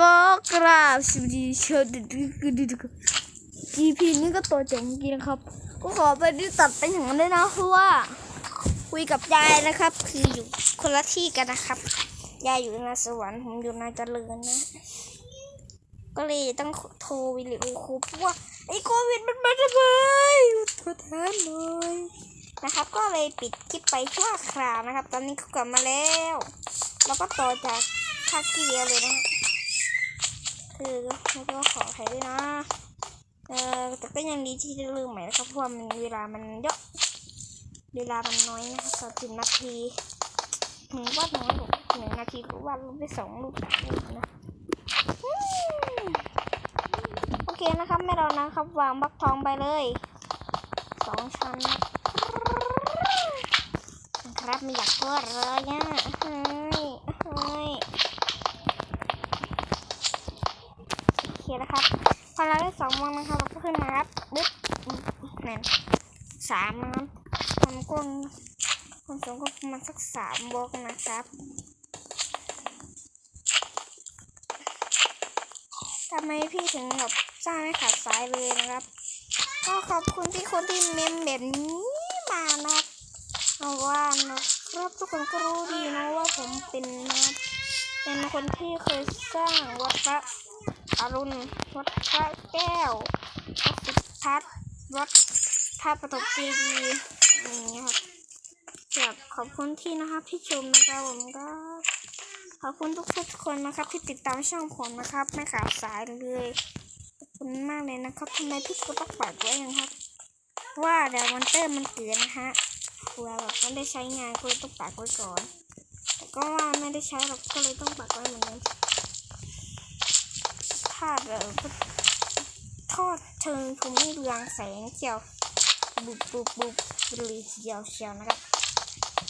ก็กราบสวัสดีเชิญจีพีนี่ก็ตัวเจ๋งจรินะครับ ก็ขอไปที่ตัดไปถึงนั้นด้วยนะเพราะว่า คุยกับยายนะครับ คืออยู่คนละที่กันนะครับยายอยู่ในสวรรค์ผมอยู่ในเจริญนะ ก็เลยต้องโทรวิดีโอคอลเพราะว่าไอ้โควิดมันมาทำไมขอทานหน่อยนะครับ ก็เลยปิดคลิปไปชั่วคราวนะครับ ตอนนี้เขากลับมาแล้ว แล้วก็ต่อจากภาคที่แล้วเลยนะฮะคือไม่ต้องขออภัยด้วยนะเออแต่ก็ยังดีที่ได้ลืมใหม่นะครับเพราะว่ามันเวลามันเยอะเวลามันน้อยนะครับสามสิบนาทีถึงว่าน้อยหนึ่งนาทีก็วาดรูปได้สองรูปสามรูปนะโอเคนะครับไม่รอนะครับวางบล็อกทองไปเลยสองชั้นนะ ครับไม่อยากพูดเลยเนี่ยเฮ้ยเฮ้ยโอเคนะครับ พอเราได้สองวงนะครับเราก็ขึ้นมาครับดึ๊บนั่นสามนะครับความกว้างความสูงก็ประมาณสักสามบล็อกนะครับทำไมพี่ถึงแบบสร้างให้ขาดสายไปเลยนะครับ ก็ขอบคุณที่คนที่เมมแบบนี้มานะครับ เอาว่านะครับทุกคนก็รู้ดีนะว่าผมเป็นนะเป็นคนที่เคยสร้างวัดพระอรุณวัดพระแก้ววัดสิทธัตถ์วัดท่าประตบเจดีอย่างเงี้ยครับอยากขอบคุณที่นะครับที่ชมนะครับผมก็ขอบคุณทุกทุกคนนะครับ ที่ติดตามช่องผมนะครับ ไม่ขาดสายเลยขอบคุณมากเลยนะครับทำไมพี่ก็ต้องฝากไว้นะครับ ว่าเดี๋ยวมอนเตอร์มันเกิดนะฮะ เผื่อแบบไม่ได้ใช้งานก็เลยต้องฝากไว้ก่อน แต่ก็ว่าไม่ได้ใช้หรอกก็เลยต้องฝากไว้เหมือนเดิมธาตุเออทอดเชิงภูมิเรืองแสงเขียวบุบบุบบุบรีเขียวเขียวนะครับ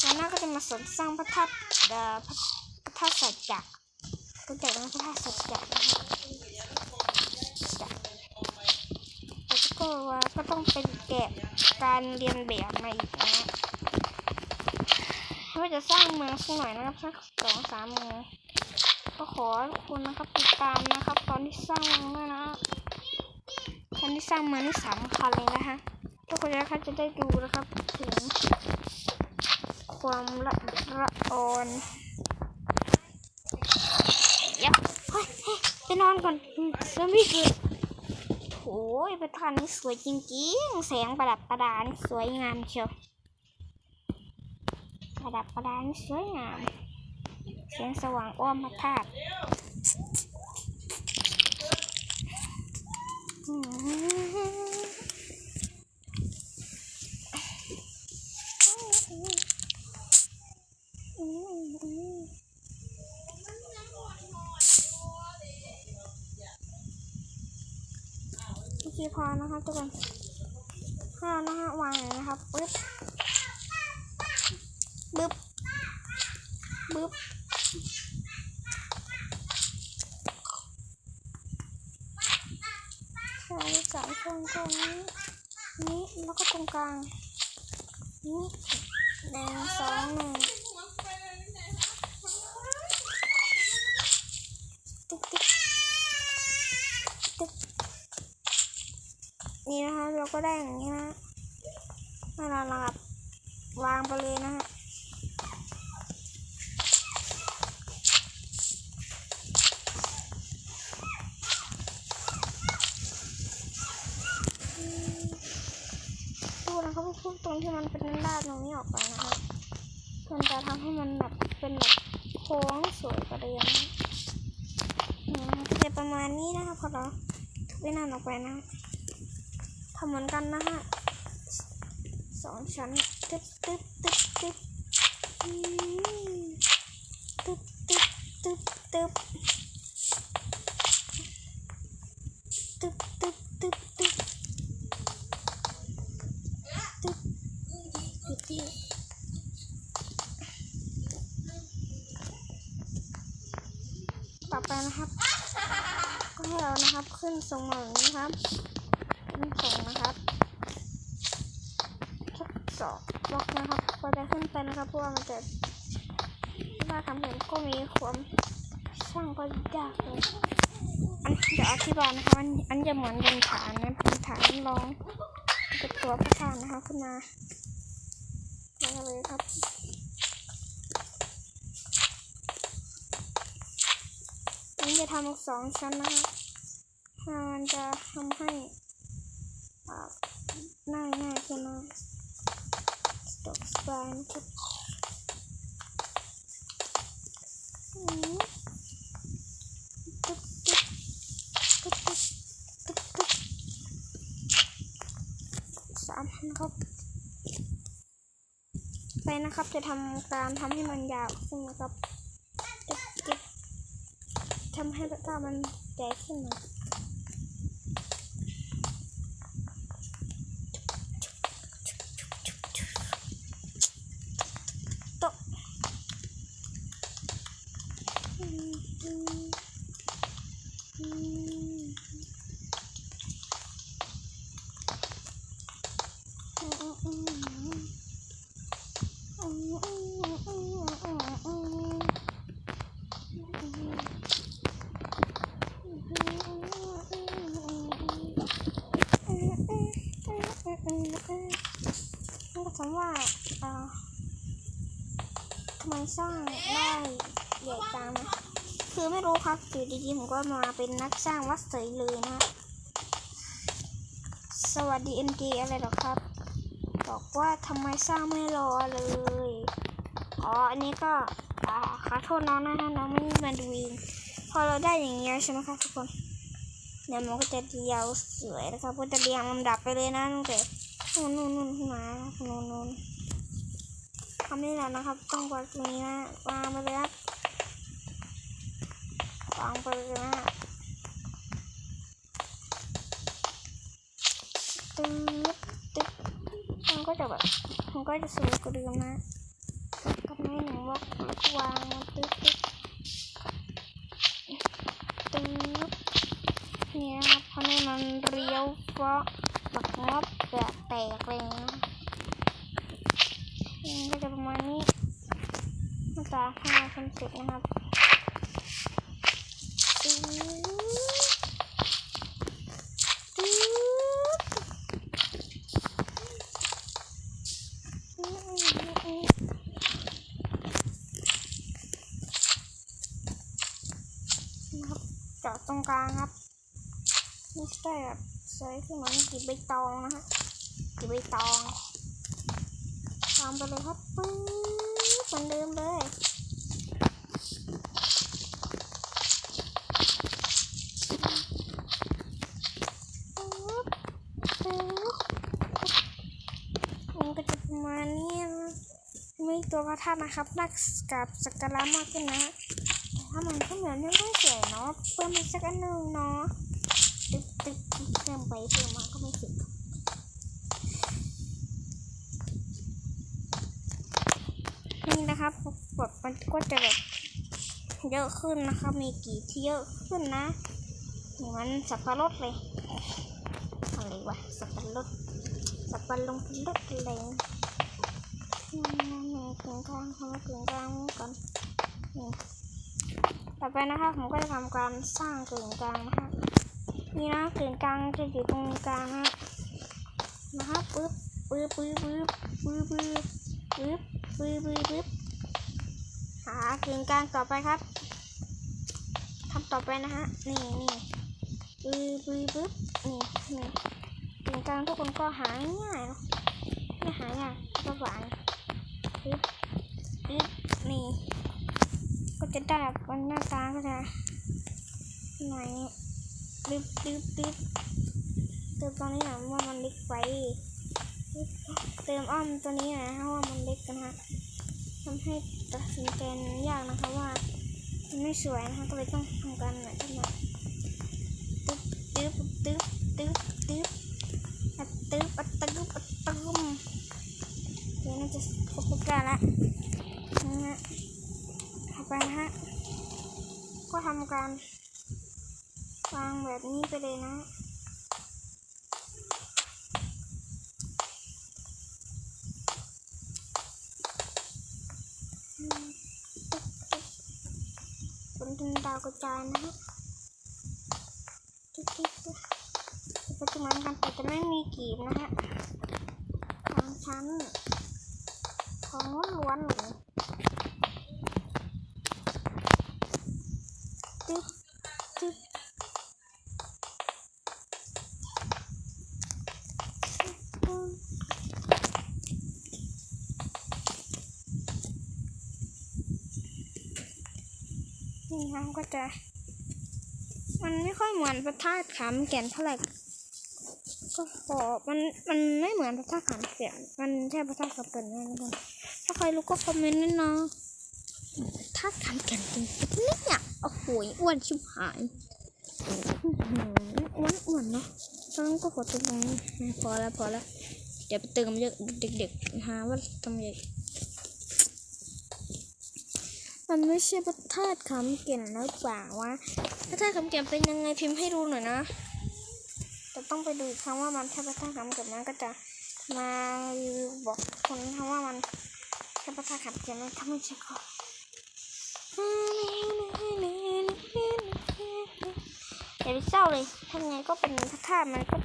แล้วน้าก็จะมาสนสร้างพระธาตุพระธาตุสัจจะรู้จักไหมพระธาตุสัจจะนะครับแล้วก็ว่าก็ต้องเป็นแกะการเรียนแบบมาอีกนะ ฮะว่าจะสร้างเมืองสักหน่อยนะครับสักสองสามเมืองก็ขอให้ทุกคนนะครับติดตามนะครับ ตอนที่สร้างเมืองด้วยนะตอนที่สร้างเมืองนี่สำคัญเลยนะฮะทุกคนนะครับจะได้ดูนะครับถึงความละอียดละออนยวเฮ้ยเฮ้ยไปนอนก่อนอืมเดี๋ยวไม่เกิดโอ้ยประธานนี่สวยจริงๆ แสงประดับประดานสวยงามเชียว ดับประดานสวยงามเสียงสว่างอ้อมพระธาตุอืมโอเคพอนะครับทุกคนถ้านะฮะวางนะครับปึ๊บปึ๊บ สองสามช่องตรงนี้ นี้แล้วก็ตรงกลาง นี้หนึ่งสองหนึ่งติ๊กติ๊กติ๊กนี่นะคะเราก็ได้อย่างนี้นะเวลาเราแบบวางไปเลยนะฮะ ดูนะครับพวกตรงที่มันเป็นลาดตรงนี้ออกไปนะครับมันจะทำให้มันแบบเป็นแบบโค้งสวยกว่าเดิมนะอืมก็จะประมาณนี้นะคะพอเราทุบไอ้นั่นออกไปนะทำเหมือนกันนะฮะสองชั้นตึ๊บตึ๊บตึ๊บตึ๊บตึ๊บตึ๊บตึ๊บตึ๊บตึ๊บตึ๊บตึ๊บตึ๊บ อยู่ที่ต่อไปนะครับ ก็ให้เรา นะครับขึ้นทรงมาแบบนี้ครับขึ้นทรงนะครับสักสองบล็อกนะครับพอจะขึ้นไปนะครับเพราะว่ามันจะลถ้าทำเห็นก็มีความช่างก็ยากเลยอันเดี๋ยวอธิบายนะคะอันอันจะเหมือนเป็นฐานนะเป็นฐานรองเป็นตัวพระธาตุนะคะขึ้นมาแล้วก็เลยครับอันนี้จะทำอีกสองชั้นนะคะ มันจะทำให้อ่าง่ายง่ายขึ้นนะตกสบายนะครับสามพันครับไปนะครับ จะทำการทำให้มันยาวขึ้นนะครับทำให้ตามันใหญ่ขึ้นน่อ สร้างได้ใหญ่จังนะคือไม่รู้ครับอยู่ดีๆผมก็มาเป็นนักสร้างวัดเสยเลยนะสวัสดีเอ็นเอะไรหรอครับ บอกว่าทำไมสร้างไม่รอเลยอ๋ออันนี้ก็อ่าขอโทษน้องนะถ้าน้องไม่มาดูเองพอเราได้อย่างเงี้ยใช่ไหมครับทุกคนเนี่ยมันก็จะยาวสวยนะครับก็จะเรียงลำดับไปเลยนะตั้งแต่นู่นนู่นนู่นขึ้นมานู่นนู่น ทำนี่แหละนะครับ ต้องวางตรงนี้นะวางไปเลยบวางไปเลยนะตึ๊ดตึ๊ดมันก็จะแบบมันก็จะสวยกว่าเดิมนะกับไม่หนึ่งบล็อกแล้วก็วางตึ๊บตึ๊บตึ๊บเนี่ยครับเพราะนี่มันเรียวเพราะปักงอบแบบแตกเลยนะมันก็จะประมาณนี้มาตราห้า คอนเซ็ปต์นะครับตึ๊บตึ๊บอืมอืมอืมนะครับจาะตรงกลางครับไม่ใช่แบบใส่ขึ้นเหมือนกีบใบตองนะฮะกีบใบตองทำไปเลยครับปึ๊บเหมือนเดิมเลยปึ๊บปึ๊บมันก็จะประมาณนี้นะมี ตัวพระธาตุนะครับนักกับสักการะมากขึ้นนะถ้ามันก็เหมือนไม่ค่อยสวยเนาะเพิ่มอีกสักอันหนึ่งเนาะตึ๊บตึ๊บเพิ่มไปเพิ่มมาก็ไม่สุดนี่นะครับแบบมันก็จะแบบเยอะขึ้นนะคะมีกี่ที่เยอะขึ้นนะเหมือนสับปะรดเลยอะไรวะสับปะรดสับปะรดรดอะไรนี่ กึ่งกลางทำกึ่งกลางก่อนนี่ต่อไปนะคะผมก็จะทำการสร้างกึ่งกลางนะคะนี่นะกึ่งกลางจะอยู่ตรงกลางนะนะคะปึ๊บปึ๊บปึ๊บปึ๊บปึ๊บปึ๊บปึ๊บปึ๊บปึ๊บหากึ่งกลางต่อไปครับทำต่อไปนะฮะนี่นี่ปึ๊บปึ๊บปึ๊บนี่นี่กึ่งกลางทุกคนก็หาง่ายเนาะไม่หายากก็หวาน นี่ ก็จะได้แบบมันหน้าตาก็จะหน่อยดึบดึบดึบเติมตรงนี้น่อยว่ามันเล็กไป เติมอ้อมตัวนี้น่อยเพราะว่ามันเล็กกันฮะทำให้ตัดสินใจยากนะคะว่ามันไม่สวยนะคะก็เลยต้องทำการหน่อยขึ้มาดึบดึบดึบดึบดึบอัดดึบอัดตึบอัดตึมเดี๋ยวน่าจะ ครบทุกการละนะต่อไปนะฮะ ก็ทำการวางแบบนี้ไปเลยนะตึ๊บตึ๊บเป็นดาวกระจายนะฮะติ๊กติ๊กติ๊กปัจจุบันกันแต่จะไม่มีกีบนะฮะของชั้น ล้วนๆเลยติ๊กติ๊กติ๊กนี่น้ำก็จะ มันไม่ค่อยเหมือนพระธาตุขามแก่นเท่าไหร่ก็พอมัน มันไม่เหมือนพระธาตุขามแก่นมันแค่พระธาตุขามแก่นนั่นเอง ใครรู้ก็คอมเมนต์ด้วยนะพระธาตุขามแก่นจริงเนี่ยโอ้โหอ้วนชิบหายอ้วนอ้วนเนาะตอนนั้นก็ขอตัวตรงนี้พอแล้วพอแล้วเดี๋ยวไปเติมเยอะเด็กๆหาว่าทำไงมันไม่ใช่พระธาตุคำเก่นหรือเปล่าวะพระธาตุคำเก่นเป็นยังไงพิมพ์ให้ดูหน่อยนะแต่ต้องไปดูอีกครั้งว่ามันใช่พระธาตุคำเก่นนั้นก็จะมารีวิวบอกคนนะว่ามัน ใช่พระธาตุคำเก่นไหมถ้าไม่ใช่ก็อย่าไปเศร้าเลยทำไงก็เป็นพระธาตุมันก็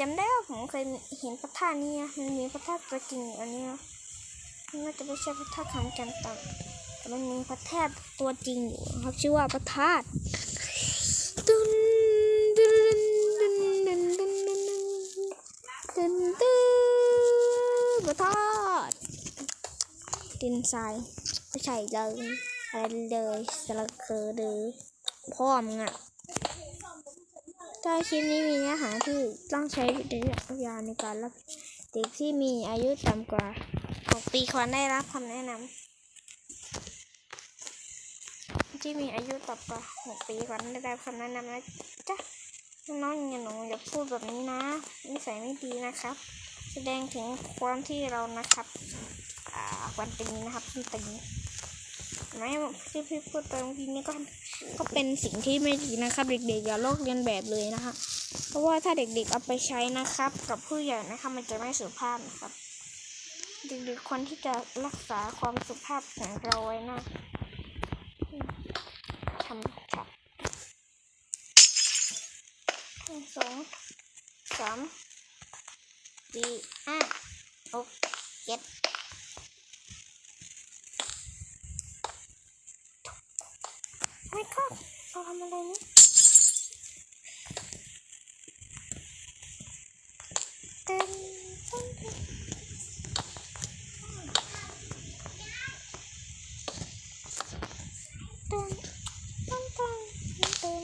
จำได้ว่าผมเคยเห็นพระธาตุนี่นะมันมีพระธาตุตัวจริงอันนี้นะมันน่าจะไม่ใช่พระธาตุคำเก่นต่ำแต่มันมีพระธาตุตัวจริงอยู่ครับชื่อว่าพระธาตุนตึนตึนตึนตึนตึนตึนตึนพระธาตุดิน ทรายไม่ใช่เลยอะไรเลยสลักเคอเลยพ่อมึงอะถ้าคลิปนี้มีเนื้อหาที่ต้องใช้วิจารณญาณในการรับเด็กที่มีอายุต่ำกว่า6ปีควรได้รับคำแนะนำที่มีอายุต่ำกว่าหกปีก่อนได้รับคำแนะนำนะจ๊ะน้องอย่าหนูอย่าพูดแบบนี้นะนิสัยไม่ดีนะครับ แสดงถึงความที่เรานะครับ อ่าวันตีนะครับวันตีไม่ที่พี่พูดตรงทีนี้ก็ก็เป็นสิ่งที่ไม่ดีนะครับ เด็กๆอย่าลอกเลียนแบบเลยนะคะ เพราะว่าถ้าเด็กๆเอาไปใช้นะครับ กับผู้ใหญ่นะครับมันจะไม่สุภาพนะครับ เด็กๆคนที่จะรักษาความสุภาพของเราไว้นะทำฉับหนึ่งสองสามสี่ห้าหกเจ็ดไม่ก็เราทำอะไรนี่เต้นเต้นเต้นเต้นต้นต้นต้นต้น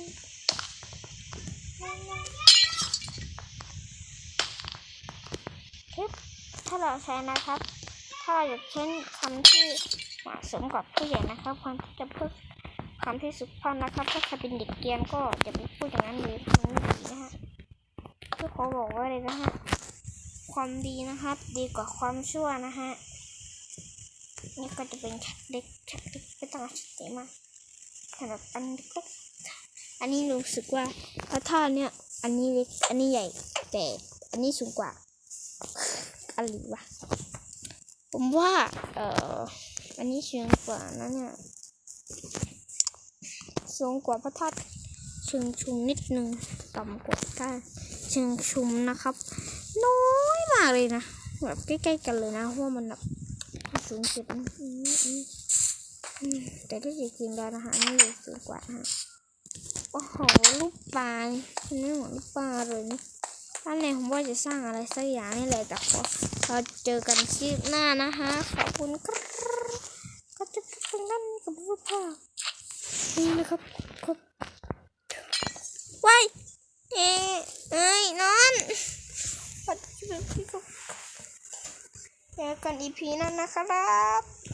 คลิปถ้าเราใช้นะครับ ถ้าเราอยากเช่นคำที่เหมาะสมกับผู้ใหญ่นะครับความที่จะพูด คำที่สุภาพนะครับ ถ้าใครเป็นเด็กเกียนก็อย่าไปพูดอย่างนั้นเลยมันไม่ดีนะฮะก็ขอบอกไว้เลยนะฮะความดีนะครับ ดีกว่าความชั่วนะฮะนี่ก็จะเป็นชักเล็กชักเล็กไม่ต้องเอาชักใหญ่มาขนาดอันเล็กอันนี้รู้สึกว่าพระธาเนี่ย อันนี้เล็กอันนี้ใหญ่แต่อันนี้สูงกว่าอะไรวะผมว่า เอ่ออันนี้สูงกว่านะเนี่ย สูงกว่าพระธาตุเชิงชุมนิดนึงต่ำกว่าพระธาตุเชิงชุมนะครับ น้อยมากเลยนะแบบใกล้ๆกันเลยนะเพราะว่ามันแบบสูงสุดแต่ถ้าจริงๆแล้วนะคะนี่อยู่สูงกว่าฮะโอ้โหลูกปลามันไม่เหมือนลูกปลาเลยนี่ท่านในผมว่าจะสร้างอะไรสักอย่างนี่แหละแต่ขอเราเจอกันคลิปหน้านะคะขอบคุณครับก็จะเป็นด้านกับรูปภาพ นี่นะครับครับว้ายเอ้ยเอ้ยนอนปัดพี่พี่ก็เจอกันอีพีนั้นนะครับ